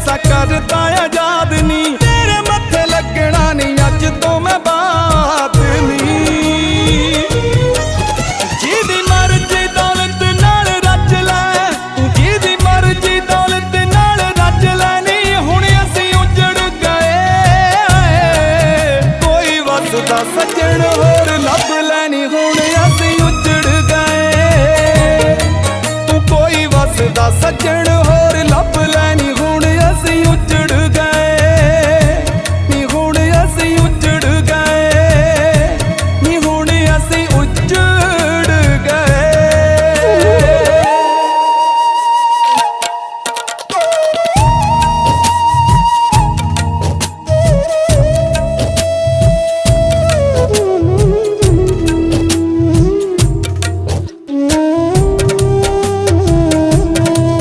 ਐਸਾ ਕਰਦਾ ਆਜ਼ਾਦ ਨਹੀਂ ਤੇਰੇ ਮੱਥੇ ਲੱਗਣਾ ਨਹੀਂ ਅੱਜ ਤੋਂ ਮੈਂ ਬਾਤ ਨਹੀਂ ਜਿਹਦੀ ਮਰਜ਼ੀ ਦੌਲਤ ਨਾਲ ਰੱਜ ਲੈ, ਤੂੰ ਜਿਹਦੀ ਮਰਜ਼ੀ ਦੌਲਤ ਨਾਲ ਰੱਜ ਲੈ ਨਹੀਂ ਹੁਣ ਅਸੀਂ ਉਜੜ ਗਏ। ਕੋਈ ਵਸਦਾ ਸੱਜਣ ਹੋਰ ਲੱਭ ਲੈਣੀ ਹੁਣ ਅਸੀਂ ਉਜੜ ਗਏ। ਤੂੰ ਕੋਈ ਵਸਦਾ ਸੱਜਣ